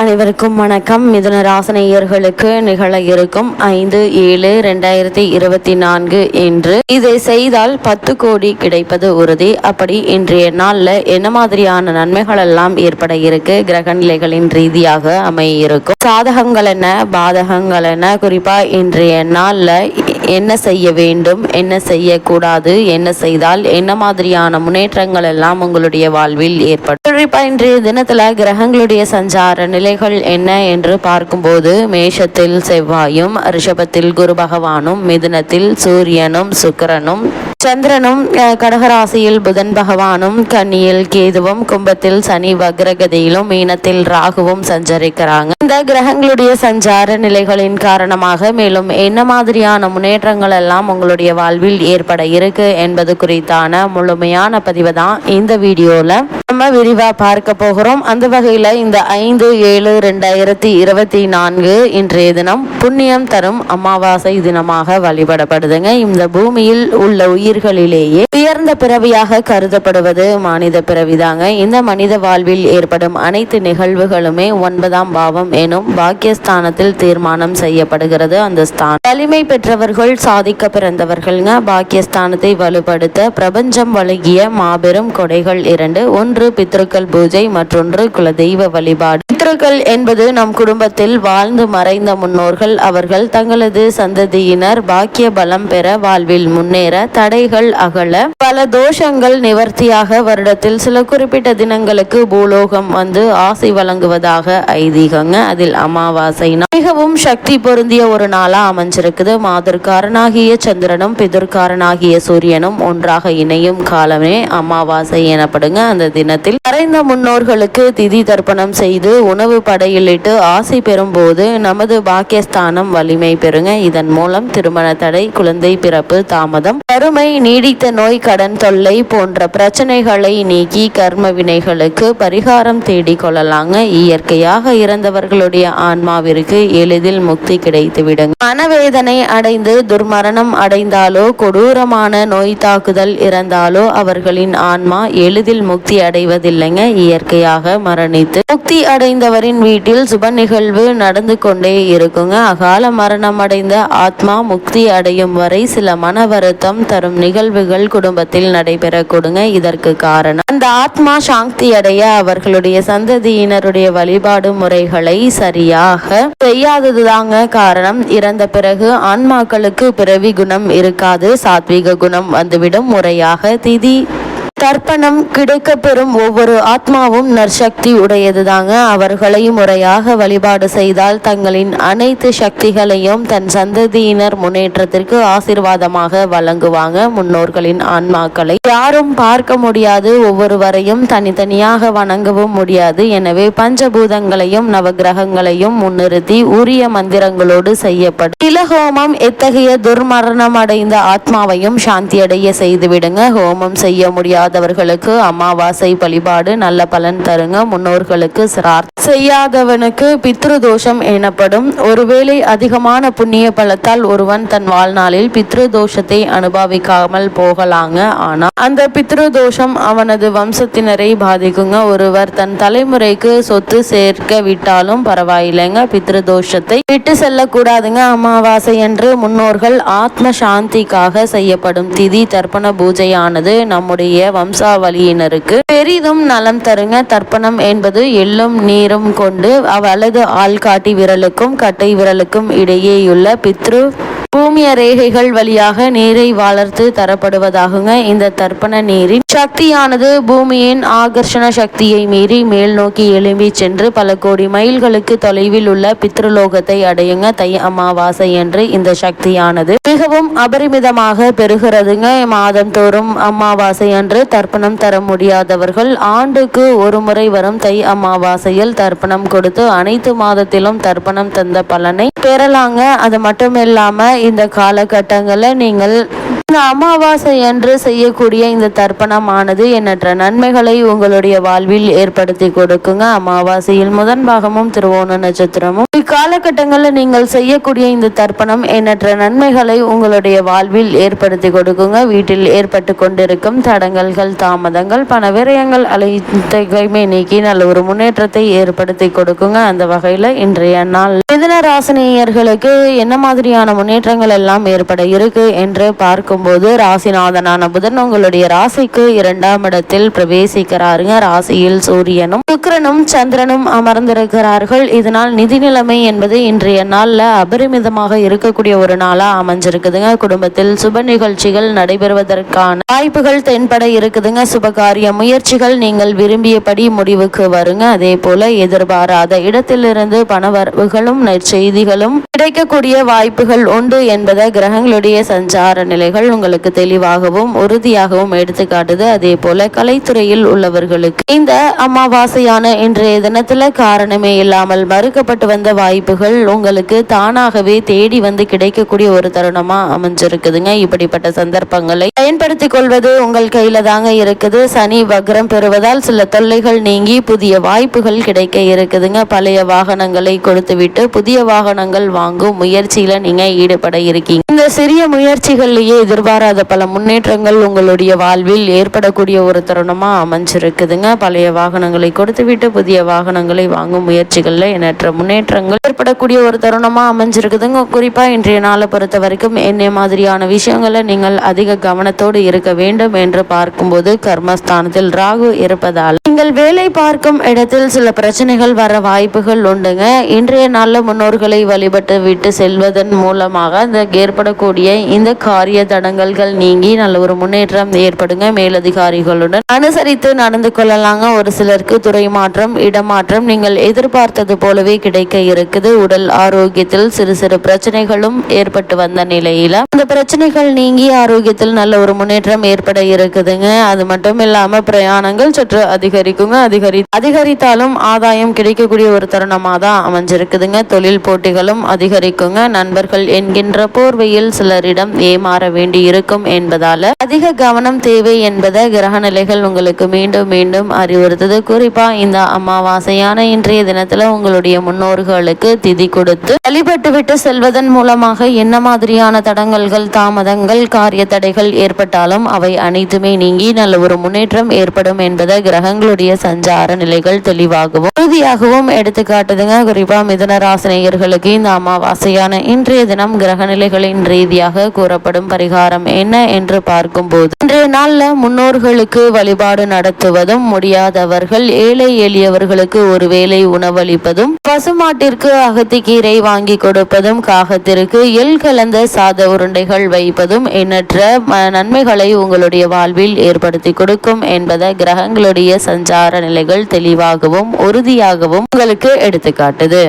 அனைவருக்கும் வணக்கம். மிதுன ராசனையர்களுக்கு நிகழ இருக்கும் ஐந்து ஏழு ரெண்டாயிரத்தி இருபத்தி நான்கு என்று இதை செய்தால் பத்து கோடி கிடைப்பது உறுதி. அப்படி இன்றைய நாள்ல என்ன மாதிரியான நன்மைகள் எல்லாம் ஏற்பட இருக்கு? கிரக நிலைகளின் ரீதியாக அமைய இருக்கும் சாதகங்கள் என்ன? பாதகங்கள் என்ன? குறிப்பா இன்றைய நாள்ல என்ன செய்ய வேண்டும்? என்ன செய்யக்கூடாது? என்ன செய்தால் என்ன மாதிரியான முன்னேற்றங்கள் எல்லாம் உங்களுடைய வாழ்வில் ஏற்படும்? குறிப்பா இன்றைய தினத்துல கிரகங்களுடைய சஞ்சார நிலை நிலைகள் என்ன என்று பார்க்கும்போது மேஷத்தில் செவ்வாயும் ரிஷபத்தில் குரு பகவானும் மிதுனத்தில் சூரியனும் சுக்கரனும் சந்திரனும் கடகராசியில் புதன் பகவானும் கன்னியில் கேதுவும் கும்பத்தில் சனி வக்ரகதியிலும் மீனத்தில் ராகுவும் சஞ்சரிக்கிறாங்க. இந்த கிரகங்களுடைய சஞ்சார நிலைகளின் காரணமாக மேலும் என்ன மாதிரியான முன்னேற்றங்கள் எல்லாம் உங்களுடைய வாழ்வில் ஏற்பட இருக்கு என்பது குறித்தான முழுமையான பதிவு தான் இந்த வீடியோவில் நம்ம விரிவா பார்க்க போகிறோம். அந்த வகையில இந்த ஐந்து ஏழு ரெண்டாயிரத்தி இருபத்தி நான்கு இன்றைய தினம் புண்ணியம் தரும் அமாவாசை தினமாக வழிபடப்படுதுங்க. இந்த பூமியில் உள்ள உயிர்களிலேயே உயர்ந்த பிறவியாக கருதப்படுவது மனித பிறவிதாங்க. இந்த மனித வாழ்வில் ஏற்படும் அனைத்து நிகழ்வுகளுமே ஒன்பதாம் பாவம் எனும் பாக்கியஸ்தானத்தில் தீர்மானம் செய்யப்படுகிறது. அந்த ஸ்தானம் வலிமை பெற்றவர்கள் சாதிக்க பிறந்தவர்கள்ங்க. பாக்கியஸ்தானத்தை வலுப்படுத்த பிரபஞ்சம் வழங்கிய மாபெரும் கொடைகள் இரண்டு. ஒன்று பித்ருக்கள் பூஜை மற்றொன்று குலதெய்வ வழிபாடு. பித்ருக்கள் என்பது நம் குடும்பத்தில் வாழ்ந்து மறைந்த முன்னோர்கள். அவர்கள் தங்களது சந்ததியினர் பாக்கிய பலம் பெற வாழ்வில் முன்னேற தடைகள் அகல. பல தோஷங்கள் நிவர்த்தியாக வருடத்தில் சில குறிப்பிட்ட தினங்களுக்கு பூலோகம் வந்து ஆசை வழங்குவதாக ஐதீகங்க. அதில் அமாவாசை மிகவும் சக்தி பொருந்திய ஒரு நாளா அமைஞ்சிருக்குது. மாதர்காரனாகிய சந்திரனும் பிதர்காரனாகிய சூரியனும் ஒன்றாக இணையும் காலமே அமாவாசை எனப்படுங்க. அந்த தினத்தில் மறைந்த முன்னோர்களுக்கு திதி தர்ப்பணம் செய்து உணவு படையிலிட்டு ஆசை பெறும்போது நமது பாக்கியஸ்தானம் வலிமை பெறுங்க. இதன் மூலம் திருமண தடை குழந்தை பிறப்பு தாமதம் வறுமை நீடித்த நோய் கடன் தொல்லை போன்ற பிரச்சனைகளை நீக்கி கர்ம வினைகளுக்கு பரிகாரம் தேடிக் கொள்ளலாங்க. இயற்கையாக இறந்தவர்களுடைய ஆன்மாவிற்கு எளிதில் முக்தி கிடைத்து விடுங்க. மனவேதனை அடைந்து துர்மரணம் அடைந்தாலோ கொடூரமான நோய் தாக்குதல் இறந்தாலோ அவர்களின் ஆன்மா எளிதில் முக்தி அடை அடைவதில்லைங்க. இயற்கையாக மரணித்து முக்தி அடைந்தவரின் வீட்டில் சுப நிகழ்வு நடந்து கொண்டே இருக்குங்க. அகால மரணம் அடைந்த ஆத்மா முக்தி அடையும் வரை சில மன வருத்தம் தரும் நிகழ்வுகள் குடும்பத்தில் நடைபெற கொடுங்க. இதற்கு காரணம் அந்த ஆத்மா சாந்தி அடைய அவர்களுடைய சந்ததியினருடைய வழிபாடு முறைகளை சரியாக செய்யாததுதாங்க காரணம். இறந்த பிறகு ஆன்மாக்களுக்கு பிறவி குணம் இருக்காது. சாத்வீக குணம் வந்துவிடும். முறையாக திதி தர்ப்பணம் கிடைக்கப்பெறும் ஒவ்வொரு ஆத்மாவும் நற்சக்தி உடையதுதாங்க. அவர்களை முறையாக வழிபாடு செய்தால் தங்களின் அனைத்து சக்திகளையும் தன் சந்ததியினர் முன்னேற்றத்திற்கு ஆசீர்வாதமாக வழங்குவாங்க. முன்னோர்களின் ஆன்மாக்களை யாரும் பார்க்க முடியாது. ஒவ்வொருவரையும் தனித்தனியாக வணங்கவும் முடியாது. எனவே பஞ்சபூதங்களையும் நவகிரகங்களையும் முன்னிறுத்தி உரிய மந்திரங்களோடு செய்யப்படும். திலஹோமம் எத்தகைய துர்மரணம் அடைந்த ஆத்மாவையும் சாந்தியடைய செய்துவிடுங்க. ஹோமம் செய்ய முடியாது செய்யாதவர்களுக்கு அமாவாசை வழிபாடு நல்ல பலன் தருங்க. முன்னோர்களுக்கு சிரார் செய்யாதவனுக்கு பித்ரு தோஷம் எனப்படும். ஒருவேளை அதிகமான புண்ணிய பலத்தால் ஒருவன் தன் வாழ்நாளில் பித்ரு தோஷத்தை அனுபவிக்காமல் போகலாங்க. ஆனா அந்த பித்ரு தோஷம் அவனது வம்சத்தினரை பாதிக்குங்க. ஒருவர் தன் தலைமுறைக்கு சொத்து சேர்க்க விட்டாலும் பரவாயில்லைங்க. பித்ரு தோஷத்தை விட்டு செல்லக்கூடாதுங்க. அமாவாசை என்று முன்னோர்கள் ஆத்ம சாந்திக்காக செய்யப்படும் திதி தர்ப்பண பூஜையானது நம்முடைய வம்சாவளியினருக்கு. பெரிதும் நலம் தருங்க தர்ப்பணம் என்பது எள்ளும் நீரும் கொண்டு வலது ஆள்காட்டி விரலுக்கும் கட்டை விரலுக்கும் இடையேயுள்ள பித்ரு பூமிய ரேகைகள் வழியாக நீரை வளர்த்து தரப்படுவதாகுங்க. இந்த தர்ப்பண நீரின் சக்தியானது பூமியின் ஆகர்ஷண சக்தியை மீறி மேல் நோக்கி எழும்பி சென்று பல கோடி மைல்களுக்கு தொலைவில் உள்ள பித்ருலோகத்தை அடையுங்க. தை அமாவாசை என்று இந்த சக்தியானது மிகவும் அபரிமிதமாக பெறுகிறதுங்க. மாதந்தோறும் அமாவாசை அன்று தர்ப்பணம் தர முடியாதவர்கள் ஆண்டுக்கு ஒரு முறை வரும் தை அமாவாசையில் தர்ப்பணம் கொடுத்து அனைத்து மாதத்திலும் தர்ப்பணம் தந்த பலனை பெறலாங்க. அது மட்டும் இல்லாம இந்த காலகட்டங்களில் நீங்கள் இந்த அமாவாசை என்று செய்யக்கூடிய இந்த தர்ப்பணமானது எண்ணற்ற நன்மைகளை உங்களுடைய வாழ்வில் ஏற்படுத்தி கொடுக்குங்க. அமாவாசையில் முதன் பாகமும் திருவோண நட்சத்திரமும். இக்காலகட்டங்களில் நீங்கள் செய்யக்கூடிய இந்த தர்ப்பணம் எண்ணற்ற நன்மைகளை உங்களுடைய வாழ்வில் ஏற்படுத்தி கொடுக்குங்க. வீட்டில் ஏற்பட்டு கொண்டிருக்கும் தடங்கல்கள் தாமதங்கள் பண விரயங்கள் அனைத்தையுமே நீக்கி நல்ல ஒரு முன்னேற்றத்தை ஏற்படுத்தி கொடுக்குங்க. அந்த வகையில் இன்றைய நாள் மிதன ராசினியர்களுக்கு என்ன மாதிரியான முன்னேற்றங்கள் எல்லாம் ஏற்பட இருக்கு என்று பார்க்கும்போது ராசிநாதனான புதன் உங்களுடைய ராசிக்கு இரண்டாம் இடத்தில் பிரவேசிக்கிறாருங்க. ராசியில் சூரியனும் சுக்கரனும் சந்திரனும் அமர்ந்திருக்கிறார்கள். இதனால் நிதி நிலைமை என்பது இன்றைய நாளில் அபரிமிதமாக இருக்கக்கூடிய ஒரு நாளா அமைஞ்சிருக்குதுங்க. குடும்பத்தில் சுப நிகழ்ச்சிகள் நடைபெறுவதற்கான வாய்ப்புகள் தென்பட இருக்குதுங்க. சுபகாரிய முயற்சிகள் நீங்கள் விரும்பியபடி முடிவுக்கு வருங்க. அதே போல எதிர்பாராத இடத்திலிருந்து பணவரவுகளும் நற்செய்திகளும் கிடைக்கக்கூடிய வாய்ப்புகள் உண்டு என்பதை கிரகங்களுடைய சஞ்சார நிலைகள் உங்களுக்கு தெளிவாகவும் உறுதியாகவும் எடுத்துக்காட்டுது அதே போல கலைத்துறையில் உள்ளவர்களுக்கு இந்த அமாவாசையான இன்றைய தினத்துல காரணமே இல்லாமல் மறுக்கப்பட்டு வந்த வாய்ப்புகள் உங்களுக்கு தானாகவே தேடி வந்து கிடைக்கக்கூடிய ஒரு தருணமா அமைஞ்சிருக்குதுங்க. இப்படிப்பட்ட சந்தர்ப்பங்களை பயன்படுத்திக் கொள்வது உங்கள் கையில தாங்க இருக்குது. சனி வக்ரம் பெறுவதால் சில தொல்லைகள் நீங்கி புதிய வாய்ப்புகள் கிடைக்க இருக்குதுங்க. பழைய வாகனங்களை கொடுத்துவிட்டு புதிய வாகனங்கள் வாங்கும் முயற்சியில நீங்க ஈடுபட இருக்கீங்க. இந்த சிறிய முயற்சிகள்லயே எதிர்பாராத பல முன்னேற்றங்கள் உங்களுடைய வாழ்வில் ஏற்படக்கூடிய ஒரு தருணமா அமைஞ்சிருக்குதுங்க. பழைய வாகனங்களை கொடுத்துவிட்டு புதிய வாகனங்களை வாங்கும் முயற்சிகள்ல எண்ணற்ற முன்னேற்றங்கள் ஏற்படக்கூடிய ஒரு தருணமா அமைஞ்சிருக்குதுங்க. குறிப்பா இன்றைய நாளை பொறுத்த வரைக்கும் என்ன மாதிரியான விஷயங்களை நீங்கள் அதிக கவனத்தோடு இருக்க வேண்டும் என்று பார்க்கும்போது கர்மஸ்தானத்தில் ராகு இருப்பதால். நீங்கள் வேலை பார்க்கும் இடத்தில் சில பிரச்சனைகள் வர வாய்ப்புகள் உண்டுங்க. இன்றைய நாளில் முன்னோர்களை வழிபட்டு விட்டு செல்வதன் மூலமாக அந்த ஏற்படக்கூடிய இந்த காரிய தடங்கல்கள் நீங்கி நல்ல ஒரு முன்னேற்றம் ஏற்படுங்க மேலதிகாரிகளுடன். அனுசரித்து நடந்து கொள்ளலாங்க. ஒரு சிலருக்கு துறை மாற்றம் இடமாற்றம் நீங்கள் எதிர்பார்த்தது போலவே கிடைக்க இருக்குது. உடல் ஆரோக்கியத்தில் சிறு சிறு பிரச்சனைகளும் ஏற்பட்டு வந்த நிலையில அந்த பிரச்சனைகள் நீங்கி ஆரோக்கியத்தில் நல்ல ஒரு முன்னேற்றம் ஏற்பட இருக்குதுங்க. அது மட்டும் இல்லாம பிரயாணங்கள் சற்று அதிகரிக்குங்க. அதிகரி அதிகரித்தாலும் ஆதாயம் கிடைக்கக்கூடிய ஒரு தருணமாக தான் அமைஞ்சிருக்குதுங்க. தொழில் போட்டிகளும் அதிக அதிகரிக்குங்க. நண்பர்கள் என்கின்ற போர்வையில் சிலரிடம் ஏமாற வேண்டி இருக்கும் என்பதால அதிக கவனம் தேவை என்பதை கிரக நிலைகள் உங்களுக்கு மீண்டும் மீண்டும் அறிவுறுத்தது. குறிப்பா இந்த அமாவாசையான இன்றைய தினத்துல உங்களுடைய முன்னோர்களுக்கு திதி கொடுத்து வழிபட்டு விட்டு செல்வதன் மூலமாக என்ன மாதிரியான தடங்கல்கள் தாமதங்கள் காரிய தடைகள் ஏற்பட்டாலும் அவை அனைத்துமே நீங்கி நல்ல ஒரு முன்னேற்றம் ஏற்படும் என்பதை கிரகங்களுடைய சஞ்சார நிலைகள் தெளிவாகவும் உறுதியாகவும் எடுத்துக்காட்டுதுங்க. குறிப்பா மிதன ராசினியர்களுக்கு இந்த அமாவாசையான இன்றைய தினம் கிரக நிலைகளின் ரீதியாக கூறப்படும் பரிகாரம் என்ன என்று பார்க்கும்போது இன்றைய நாளில் முன்னோர்களுக்கு வழிபாடு நடத்துவதும் முடியாதவர்கள் ஏழை எளியவர்களுக்கு ஒருவேளை உணவளிப்பதும் பசுமாட்டிற்கு அகத்திக்கீரை வாங்கி கொடுப்பதும் காகத்திற்கு எள் கலந்த சாத உருண்டைகள் வைப்பதும் எண்ணற்ற நன்மைகளை உங்களுடைய வாழ்வில் ஏற்படுத்தி கொடுக்கும் என்பதை கிரகங்களுடைய சஞ்சார நிலைகள் தெளிவாகவும் உறுதியாகவும் உங்களுக்கு எடுத்துக்காட்டுது.